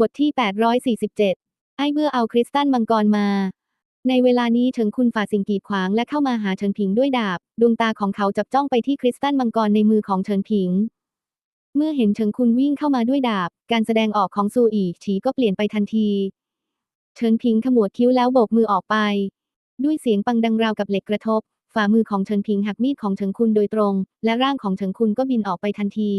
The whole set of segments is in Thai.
บทที่ 847 ไอ้เบื่อเอาคริสตัลมังกรมา ในเวลานี้เฉิงคุณฝ่าสิ่งกีดขวางและเข้ามาหาเฉินผิงด้วยดาบ ดวงตาของเขาจับจ้องไปที่คริสตัลมังกรในมือของเฉินผิง เมื่อเห็นเฉิงคุณวิ่งเข้ามาด้วยดาบ การแสดงออกของซูอีฉีก็เปลี่ยนไปทันทีเฉินผิงขมวดคิ้วแล้วโบกมือออกไป ด้วยเสียงปังดังราวกับเหล็กกระทบ ฝ่ามือของเฉินผิงหักมีดของเฉิงคุณโดยตรง และร่างของเฉิงคุณก็บินออกไปทันที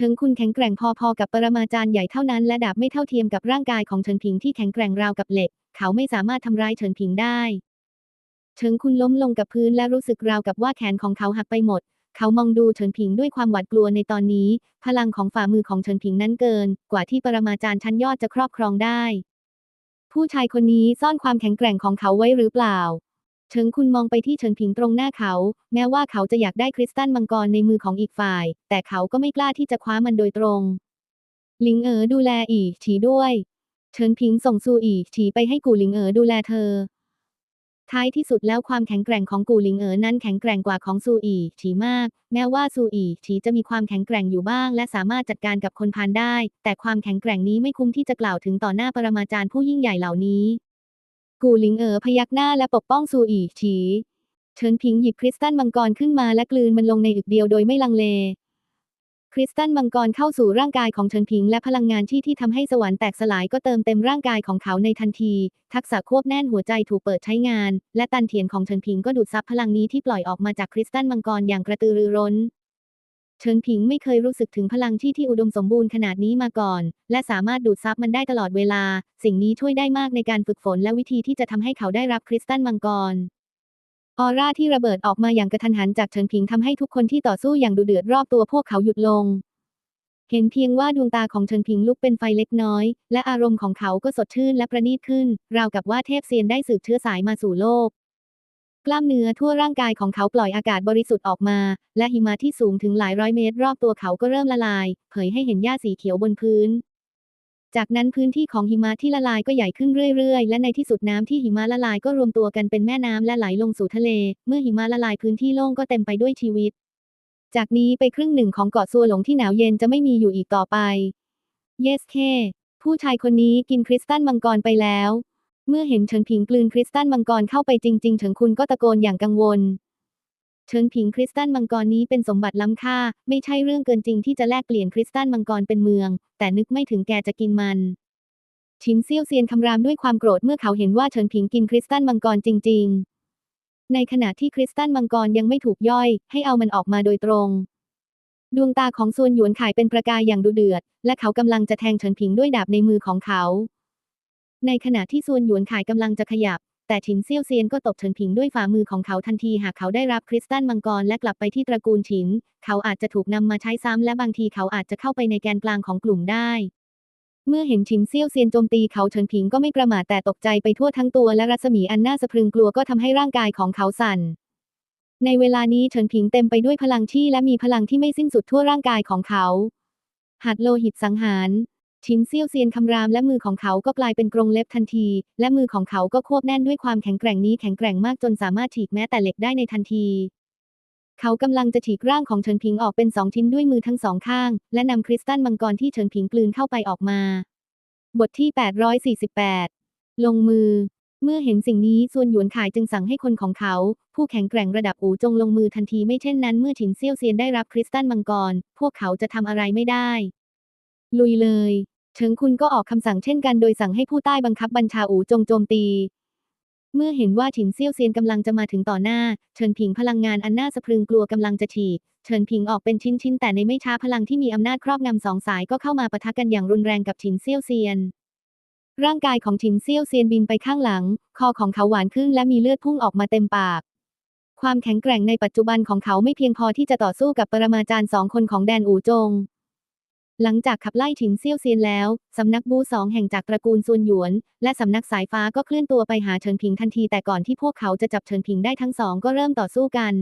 เฉิงคุณแข็งแกร่งพอๆกับปรมาจารย์ใหญ่เท่านั้นและดาบไม่เท่าเทียมกับร่างกายของเฉินผิงที่แข็งแกร่งราวกับเหล็ก เขาไม่สามารถทำร้ายเฉินผิงได้เฉิงคุณล้มลงกับพื้นและรู้สึกราวกับว่าแขนของเขาหักไปหมด เขามองดูเฉินผิงด้วยความหวาดกลัวในตอนนี้ พลังของฝ่ามือของเฉินผิงนั้นเกิน กว่าที่ปรมาจารย์ชั้นยอดจะครอบครองได้ ผู้ชายคนนี้ซ่อนความแข็งแกร่งของเขาไว้หรือเปล่า เฉิงคุณมองไปที่เฉินผิงตรงหน้าเขา แม้ว่าเขาจะอยากได้คริสตัลมังกรในมือของอีกฝ่าย แต่เขาก็ไม่กล้าที่จะคว้ามันโดยตรงหลิงเอ๋อดูแลอีฉีด้วยเฉินผิงส่งซูอีฉีไปให้กูหลิงเอ๋อดูแลเธอ ท้ายที่สุดแล้วความแข็งแกร่งของกูหลิงเอ๋อนั้นแข็งแกร่งกว่าของซูอีฉีมาก แม้ว่าซูอีฉีจะมีความแข็งแกร่งอยู่บ้าง และสามารถจัดการกับคนพานได้ แต่ความแข็งแกร่งนี้ไม่คุ้มที่จะกล่าวถึงต่อหน้าปรมาจารย์ผู้ยิ่งใหญ่เหล่านี้ กูหลิงเอ๋อพยักหน้าและปกป้องซูอีฉีเฉินผิงหยิบคริสตัลมังกรขึ้นมาและกลืนมันลงในอึกเดียวโดยไม่ลังเล คริสตัลมังกรเข้าสู่ร่างกายของเฉินผิงและพลังงานที่ที่ทำให้สวรรค์แตกสลายก็เติมเต็มร่างกายของเขาในทันที ทักษะควบแน่นหัวใจถูกเปิดใช้งาน และตันเถียนของเฉินผิงก็ดูดซับพลังนี้ที่ปล่อยออกมาจากคริสตัลมังกรอย่างกระตือรือร้น เฉินผิงไม่เคยรู้สึกถึงพลังที่ที่อุดมสมบูรณ์ขนาดนี้มาก่อน และสามารถดูดซับมันได้ตลอดเวลา สิ่งนี้ช่วยได้มากในการฝึกฝนและวิธีที่จะทำให้เขาได้รับคริสตัลมังกรออร่าที่ระเบิดออกมาอย่างกระทันหันจากเฉินผิงทำให้ทุกคนที่ต่อสู้อย่างดุเดือดรอบตัวพวกเขาหยุดลง เห็นเพียงว่าดวงตาของเฉินผิงลุกเป็นไฟเล็กน้อย และอารมณ์ของเขาก็สดชื่นและประณีตขึ้น ราวกับว่าเทพเซียนได้สืบเชื้อสายมาสู่โลก กล้ามเนื้อทั่วร่างกายของเขาปล่อยอากาศบริสุทธิ์ออกมา และหิมะที่สูงถึงหลายร้อยเมตร รอบตัวเขาก็เริ่มละลาย เผยให้เห็นหญ้าสีเขียวบนพื้น จากนั้นพื้นที่ของหิมะที่ละลายก็ใหญ่ขึ้นเรื่อยๆ และในที่สุดน้ำที่หิมะละลายก็รวมตัวกันเป็นแม่น้ำและไหลลงสู่ทะเล เมื่อหิมะละลายพื้นที่โล่งก็เต็มไปด้วยชีวิต จากนี้ไปครึ่งหนึ่งของเกาะซัวหลงที่หนาวเย็นจะไม่มีอยู่อีกต่อไป เยสเคผู้ชายคนนี้กินคริสตัลมังกรไปแล้ว เมื่อเห็นเฉินผิงกลืนคริสตัลมังกรเข้าไปจริง ๆ เฉิงคุณก็ตะโกนอย่างกังวล เฉิงผิงคริสตัลมังกรนี้เป็นสมบัติล้ำค่า ไม่ใช่เรื่องเกินจริงที่จะแลกเปลี่ยนคริสตัลมังกรเป็นเมือง แต่นึกไม่ถึงแกจะกินมัน ชินเซียวเซียนคำรามด้วยความโกรธเมื่อเขาเห็นว่าเฉินผิงกินคริสตัลมังกรจริง ๆ ในขณะที่คริสตัลมังกรยังไม่ถูกย่อย ให้เอามันออกมาโดยตรง ดวงตาของซวนหยวนขายเป็นประกายอย่างดุเดือด และเขากำลังจะแทงเฉินผิงด้วยดาบในมือของเขา ในขณะที่ซวนหยวนขายกำลังจะขยับ แต่ฉินเซี่ยวเซียนก็ตบเฉินผิงด้วยฝ่ามือของเขาทันทีหากเขาได้รับคริสตัลมังกรและกลับไปที่ตระกูลฉิน เขาอาจจะถูกนำมาใช้ซ้ำและบางทีเขาอาจจะเข้าไปในแกนกลางของกลุ่มได้เมื่อเห็นฉินเซี่ยวเซียนโจมตีเขาเฉินผิงก็ไม่ประมาทแต่ตกใจไปทั่วทั้งตัวและรัศมีอันน่าสะพรึงกลัวก็ทำให้ร่างกายของเขาสั่น ในเวลานี้เฉินผิงเต็มไปด้วยพลังที่และมีพลังที่ไม่สิ้นสุดทั่วร่างกายของเขา หัดโลหิตสังหาร ชิ้นเซี่ยวเซียนคำรามและมือของเขาก็กลายเป็นกรงเล็บทันที และมือของเขาก็ควบแน่นด้วยความแข็งแกร่งนี้แข็งแกร่งมากจนสามารถฉีกแม้แต่เหล็กได้ในทันที เขากำลังจะฉีกร่างของเฉินผิงออกเป็นสองชิ้นด้วยมือทั้งสองข้าง และนำคริสตัลมังกรที่เฉินผิงกลืนเข้าไปออกมา บทที่ 848 ลงมือ เมื่อเห็นสิ่งนี้ส่วนหยวนขายจึงสั่งให้คนของเขา ผู้แข็งแกร่งระดับอูจงลงมือทันทีไม่เช่นนั้นเมื่อฉินเซี่ยวเซียนได้รับคริสตัลมังกร พวกเขาจะทำอะไรไม่ได้ ลุยเลยเฉิงคุณก็ออกคำสั่งเช่นกันโดยสั่งให้ผู้ใต้บังคับบัญชาอูจงโจมตี เมื่อเห็นว่าฉินเซี่ยวเซียนกำลังจะมาถึงต่อหน้า เฉินผิงพลังงานอันน่าสะพรึงกลัวกำลังจะฉีก เฉินผิงออกเป็นชิ้นๆแต่ในไม่ช้าพลังที่มีอำนาจครอบงำสองสายก็เข้ามาปะทะกันอย่างรุนแรงกับฉินเซี่ยวเซียนร่างกายของฉินเซี่ยวเซียนบินไปข้างหลัง คอของเขาหวานขึ้นและมีเลือดพุ่งออกมาเต็มปาก ความแข็งแกร่งในปัจจุบันของเขาไม่เพียงพอที่จะต่อสู้กับปรมาจารย์สองคนของแดนอูจง หลังจากขับไล่ฉินเซี่ยวเซียนแล้ว สำนักบูสองแห่งจากตระกูลซวนหยวน และสำนักสายฟ้าก็เคลื่อนตัวไปหาเฉินผิงทันทีแต่ก่อนที่พวกเขาจะจับเฉินผิงได้ทั้งสองก็เริ่มต่อสู้กัน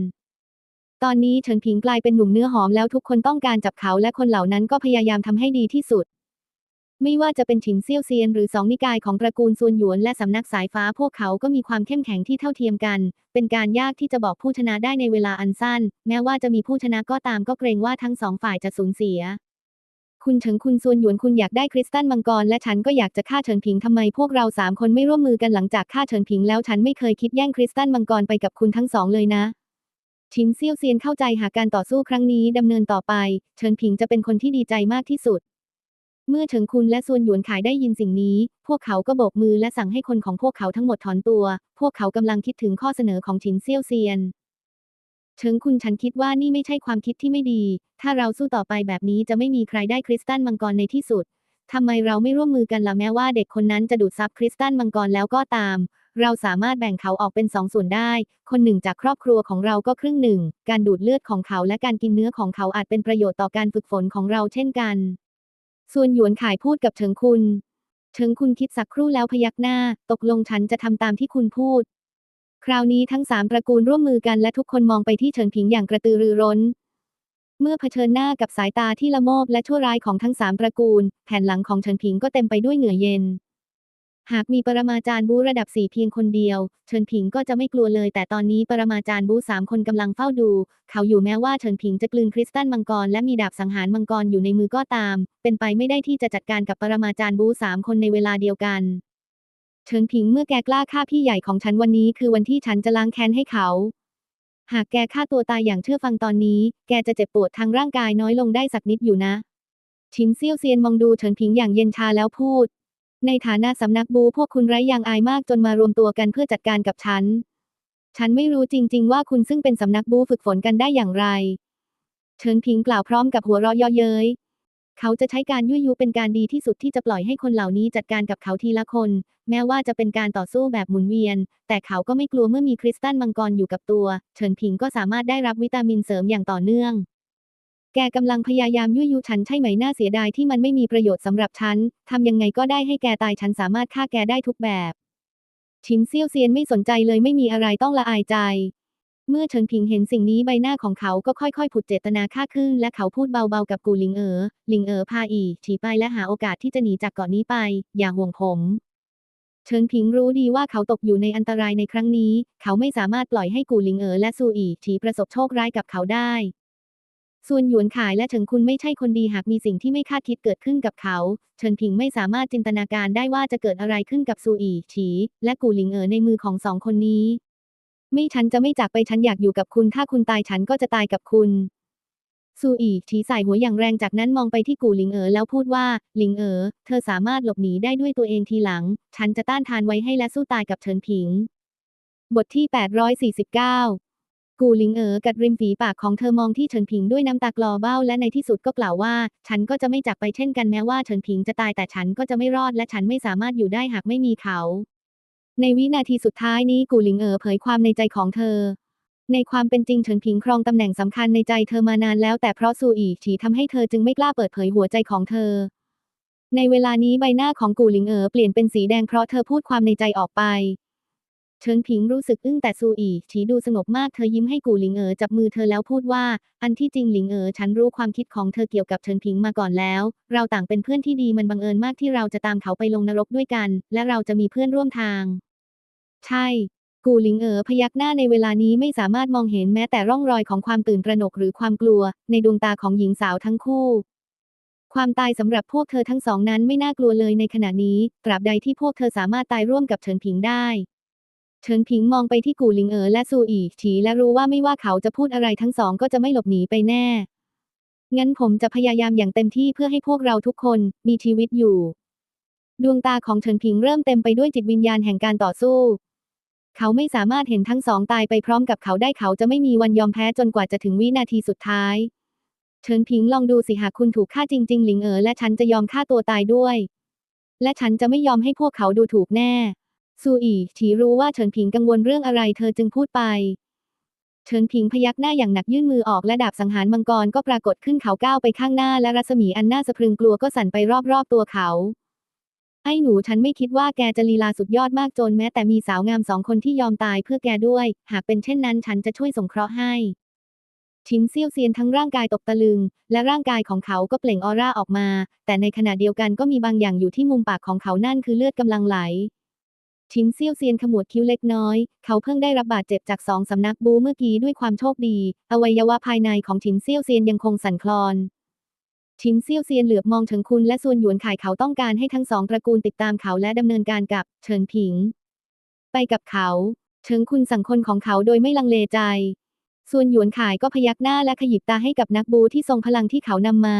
ตอนนี้เฉินผิงกลายเป็นหนุ่มเนื้อหอมแล้วทุกคนต้องการจับเขาและคนเหล่านั้นก็พยายามทำให้ดีที่สุด ไม่ว่าจะเป็นฉินเซี่ยวเซียนหรือสองนิกายของตระกูลซวนหยวนและสำนักสายฟ้าพวกเขาก็มีความเข้มแข็งที่เท่าเทียมกัน เป็นการยากที่จะบอกผู้ชนะได้ในเวลาอันสั้น แม้ว่าจะมีผู้ชนะก็ตามก็เกรงว่าทั้งสองฝ่ายจะสูญเสีย คุณเฉิงคุณซวนหยวนคุณอยากได้คริสตัลมังกรและฉันก็อยากจะฆ่าเฉินผิงทำไมพวกเราสามคนไม่ร่วมมือกันหลังจากฆ่าเฉินผิงแล้วฉันไม่เคยคิดแย่งคริสตัลมังกรไปกับคุณทั้งสองเลยนะชินเซียวเซียนเข้าใจหากการต่อสู้ครั้งนี้ดำเนินต่อไป เฉินผิงจะเป็นคนที่ดีใจมากที่สุด เมื่อเฉิงคุณและซวนหยวนขายได้ยินสิ่งนี้ พวกเขาก็โบกมือและสั่งให้คนของพวกเขาทั้งหมดถอนตัว พวกเขากำลังคิดถึงข้อเสนอของชินเซียวเซียน เฉิงคุณฉันคิดว่านี่ไม่ใช่ความคิดที่ไม่ดี ถ้าเราสู้ต่อไปแบบนี้จะไม่มีใครได้คริสตัลมังกรในที่สุด ทำไมเราไม่ร่วมมือกันล่ะแม้ว่าเด็กคนนั้นจะดูดซับคริสตัลมังกรแล้วก็ตาม เราสามารถแบ่งเขาออกเป็นสองส่วนได้ คนหนึ่งจากครอบครัวของเราก็ครึ่งหนึ่ง การดูดเลือดของเขาและการกินเนื้อของเขาอาจเป็นประโยชน์ต่อการฝึกฝนของเราเช่นกัน ส่วนหยวนขายพูดกับเฉิงคุณเฉิงคุณคิดสักครู่แล้วพยักหน้า ตกลงฉันจะทำตามที่คุณพูด คราวนี้ทั้งสามตระกูลร่วมมือกันและทุกคนมองไปที่เฉินผิงอย่างกระตือรือร้น เมื่อเผชิญหน้ากับสายตาที่ละโมบและชั่วร้ายของทั้งสามตระกูล แผ่นหลังของเฉินผิงก็เต็มไปด้วยเหงื่อเย็น หากมีปรมาจารย์บูระดับสี่เพียงคนเดียว เฉินผิงก็จะไม่กลัวเลย แต่ตอนนี้ปรมาจารย์บูสามคนกำลังเฝ้าดู เขาอยู่แม้ว่าเฉินผิงจะกลืนคริสตัลมังกรและมีดาบสังหารมังกรอยู่ในมือก็ตาม เป็นไปไม่ได้ที่จะจัดการกับปรมาจารย์บูสามคนในเวลาเดียวกัน เฉินผิงเมื่อแกกล้าฆ่าพี่ใหญ่ของฉันวันนี้คือวันที่ฉันจะล้างแค้นให้เขา หากแกฆ่าตัวตายอย่างเชื่อฟังตอนนี้ แกจะเจ็บปวดทางร่างกายน้อยลงได้สักนิดอยู่นะ ชินเซี่ยวเซียนมองดูเฉินผิงอย่างเย็นชาแล้วพูด ในฐานะสำนักบูพวกคุณไร้ยางอายมากจนมารวมตัวกันเพื่อจัดการกับฉัน ฉันไม่รู้จริง ๆ ว่าคุณซึ่งเป็นสำนักบูฝึกฝนกันได้อย่างไร เฉินผิงกล่าวพร้อมกับหัวเราะเยาะเย้ย เขาจะใช้การยั่วยุเป็นการดีที่สุดที่จะปล่อยให้คนเหล่านี้จัดการกับเขาทีละคน แม้ว่าจะเป็นการต่อสู้แบบหมุนเวียน แต่เขาก็ไม่กลัวเมื่อมีคริสตัลมังกรอยู่กับตัว เฉินผิงก็สามารถได้รับวิตามินเสริมอย่างต่อเนื่อง แกกำลังพยายามยั่วยุฉันใช่ไหมน่าเสียดายที่มันไม่มีประโยชน์สำหรับฉันทำยังไงก็ได้ให้แกตายฉันสามารถฆ่าแกได้ทุกแบบ ชินเซี่ยวเซียนไม่สนใจเลยไม่มีอะไรต้องละอายใจ เมื่อเฉินผิงเห็นสิ่งนี้ใบหน้าของเขาก็ค่อยๆ ผุดเจตนาฆ่าขึ้น และเขาพูดเบาๆกับกูหลิงเอ๋อหลิงเอ๋อพาอีฉีไปและหาโอกาสที่จะหนีจากเกาะนี้ไป อย่าห่วงผมเฉินผิงรู้ดีว่าเขาตกอยู่ในอันตรายในครั้งนี้ เขาไม่สามารถปล่อยให้กูหลิงเอ๋อและซูอีฉีประสบโชคร้ายกับเขาได้ส่วนหยวนขายและเฉิงคุณไม่ใช่คนดีหากมีสิ่งที่ไม่คาดคิดเกิดขึ้นกับเขา เฉินผิงไม่สามารถจินตนาการได้ว่าจะเกิดอะไรขึ้นกับซูอีฉีและกูหลิงเอ๋อในมือของสองคนนี้ ไม่ฉันจะไม่จากไปฉันอยากอยู่กับคุณ ถ้าคุณตายฉันก็จะตายกับคุณซูอีฉีใส่หัวอย่างแรงจากนั้นมองไปที่กูหลิงเอ๋อแล้วพูดว่า หลิงเอ๋อเธอสามารถหลบหนีได้ด้วยตัวเองทีหลัง ฉันจะต้านทานไว้ให้และสู้ตายกับเฉินผิง บทที่ 849 กูหลิงเอ๋อกัดริมฝีปากของเธอมองที่เฉินผิงด้วยน้ำตากลอเบ้าและในที่สุดก็กล่าวว่า ฉันก็จะไม่จากไปเช่นกันแม้ว่าเฉินผิงจะตายแต่ฉันก็จะไม่รอดและฉันไม่สามารถอยู่ได้หากไม่มีเขา ในวินาทีสุดท้ายนี้กูหลิงเอ๋อเผยความในใจของเธอ ในความเป็นจริงเฉินผิงครองตำแหน่งสำคัญในใจเธอมานานแล้วแต่เพราะซูอีฉีทำให้เธอจึงไม่กล้าเปิดเผยหัวใจของเธอ ในเวลานี้ใบหน้าของกูหลิงเอ๋อเปลี่ยนเป็นสีแดงเพราะเธอพูดความในใจออกไปเฉินผิงรู้สึกอึ้งแต่ซูอีฉีดูสงบมากเธอยิ้มให้กูหลิงเอ๋อจับมือเธอแล้วพูดว่า อันที่จริงหลิงเอ๋อฉันรู้ความคิดของเธอเกี่ยวกับเฉินผิงมาก่อนแล้ว เราต่างเป็นเพื่อนที่ดีมันบังเอิญมากที่เราจะตามเขาไปลงนรกด้วยกัน และเราจะมีเพื่อนร่วมทาง ใช่ กูหลิงเอ๋อพยักหน้าในเวลานี้ไม่สามารถมองเห็นแม้แต่ร่องรอยของความตื่นตระหนกหรือความกลัว ในดวงตาของหญิงสาวทั้งคู่ ความตายสำหรับพวกเธอทั้งสองนั้นไม่น่ากลัวเลยในขณะนี้ ตราบใดที่พวกเธอสามารถตายร่วมกับเฉินผิงได้เฉินผิงมองไปที่กูหลิงเอ๋อและซูอีฉีและรู้ว่าไม่ว่าเขาจะพูดอะไรทั้งสองก็จะไม่หลบหนีไปแน่ งั้นผมจะพยายามอย่างเต็มที่เพื่อให้พวกเราทุกคนมีชีวิตอยู่ ดวงตาของเฉินผิงเริ่มเต็มไปด้วยจิตวิญญาณแห่งการต่อสู้ เขาไม่สามารถเห็นทั้งสองตายไปพร้อมกับเขาได้เขาจะไม่มีวันยอมแพ้จนกว่าจะถึงวินาทีสุดท้าย เฉินผิงลองดูสิหากคุณถูกฆ่าจริง ๆ หลิงเอ๋อและฉันจะยอมฆ่าตัวตายด้วย และฉันจะไม่ยอมให้พวกเขาดูถูกแน่ ซูอีฉีรู้ว่าเฉินผิงกังวลเรื่องอะไรเธอจึงพูดไป เฉินผิงพยักหน้าอย่างหนักยื่นมือออกและดาบสังหารมังกรก็ปรากฏขึ้นเขาก้าวไปข้างหน้าและรัศมีอันน่าสะพรึงกลัวก็สั่นไปรอบๆตัวเขา ไอ้หนูฉันไม่คิดว่าแกจะลีลาสุดยอดมากจนแม้แต่มีสาวงามสองคนที่ยอมตายเพื่อแกด้วย หากเป็นเช่นนั้นฉันจะช่วยสงเคราะห์ให้ชินเซียวเซียนทั้งร่างกายตกตะลึง และร่างกายของเขาก็เปล่งออร่าออกมา แต่ในขณะเดียวกันก็มีบางอย่างอยู่ที่มุมปากของเขานั่นคือเลือดกำลังไหลชินเซียวเซียนขมวดคิ้วเล็กน้อย เขาเพิ่งได้รับบาดเจ็บจากสองสำนักบูเมื่อกี้ด้วยความโชคดี อวัยวะภายในของชินเซียวเซียนยังคงสั่นคลอน ชินเซียวเซียนเหลือบมองเฉิงคุณและส่วนหยวนข่ายเขาต้องการให้ทั้งสองตระกูลติดตามเขาและดำเนินการกับเฉินผิง ไปกับเขาเฉิงคุณสั่งคนของเขาโดยไม่ลังเลใจ ส่วนหยวนข่ายก็พยักหน้าและขยิบตาให้กับนักบูที่ทรงพลังที่เขานำมา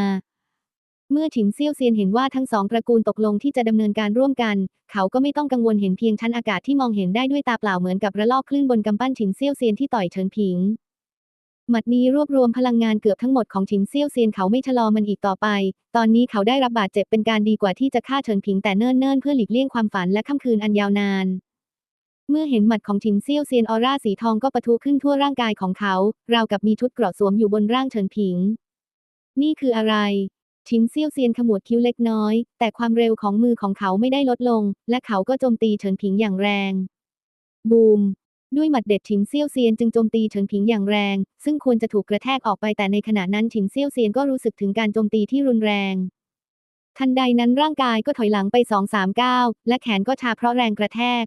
เมื่อฉินเซี่ยวเซียนเห็นว่าทั้งสองตระกูลตกลงที่จะดำเนินการร่วมกัน เขาก็ไม่ต้องกังวลเห็นเพียงชั้นอากาศที่มองเห็นได้ด้วยตาเปล่าเหมือนกับระลอกคลื่นบนกำปั้นฉินเซี่ยวเซียนที่ต่อยเฉินผิง หมัดนี้รวบรวมพลังงานเกือบทั้งหมดของฉินเซี่ยวเซียนเขาไม่ชะลอมันอีกต่อไป ตอนนี้เขาได้รับบาดเจ็บเป็นการดีกว่าที่จะฆ่าเฉินผิงแต่เนิ่นๆเพื่อหลีกเลี่ยงความฝันและค่ำคืนอันยาวนาน เมื่อเห็นหมัดของฉินเซี่ยวเซียนออร่าสีทองก็ปะทุขึ้นทั่วร่างกายของเขา ราวกับมีชุดเกราะสวมอยู่บนร่างเฉินผิง นี่คืออะไรชินเซี่ยวเซียนขมวดคิ้วเล็กน้อย แต่ความเร็วของมือของเขาไม่ได้ลดลง และเขาก็โจมตีเฉินผิงอย่างแรง บูม ด้วยหมัดเด็ดฉินเซี่ยวเซียนจึงโจมตีเฉินผิงอย่างแรง ซึ่งควรจะถูกกระแทกออกไปแต่ในขณะนั้นฉินเซี่ยวเซียนก็รู้สึกถึงการโจมตีที่รุนแรง ทันใดนั้นร่างกายก็ถอยหลังไปสองสามก้าวและแขนก็ชาเพราะแรงกระแทก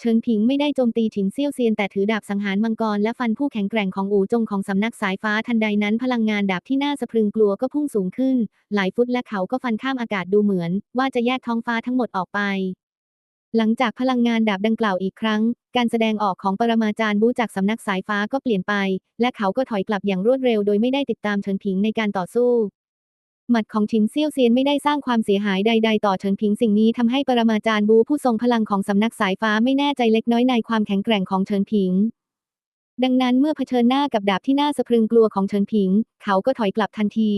เฉิงผิงไม่ได้โจมตีฉินเซี่ยวเซียนแต่ถือดาบสังหารมังกรและฟันผู้แข็งแกร่งของอู่จงของสำนักสายฟ้าทันใดนั้นพลังงานดาบที่น่าสะพรึงกลัวก็พุ่งสูงขึ้น หลายฟุตและเขาก็ฟันข้ามอากาศดูเหมือน ว่าจะแยกท้องฟ้าทั้งหมดออกไป หลังจากพลังงานดาบดังกล่าวอีกครั้ง การแสดงออกของปรมาจารย์บูจากสำนักสายฟ้าก็เปลี่ยนไป และเขาก็ถอยกลับอย่างรวดเร็วโดยไม่ได้ติดตามเฉินผิงในการต่อสู้ หมัดของชินเซี่ยวเซียนไม่ได้สร้างความเสียหายใด ๆ ต่อเฉินผิงสิ่งนี้ทำให้ปรมาจารย์บูผู้ทรงพลังของสำนักสายฟ้าไม่แน่ใจเล็กน้อยในความแข็งแกร่งของเฉินผิง ดังนั้นเมื่อเผชิญหน้ากับดาบที่น่าสะพรึงกลัวของเฉินผิง เขาก็ถอยกลับทันที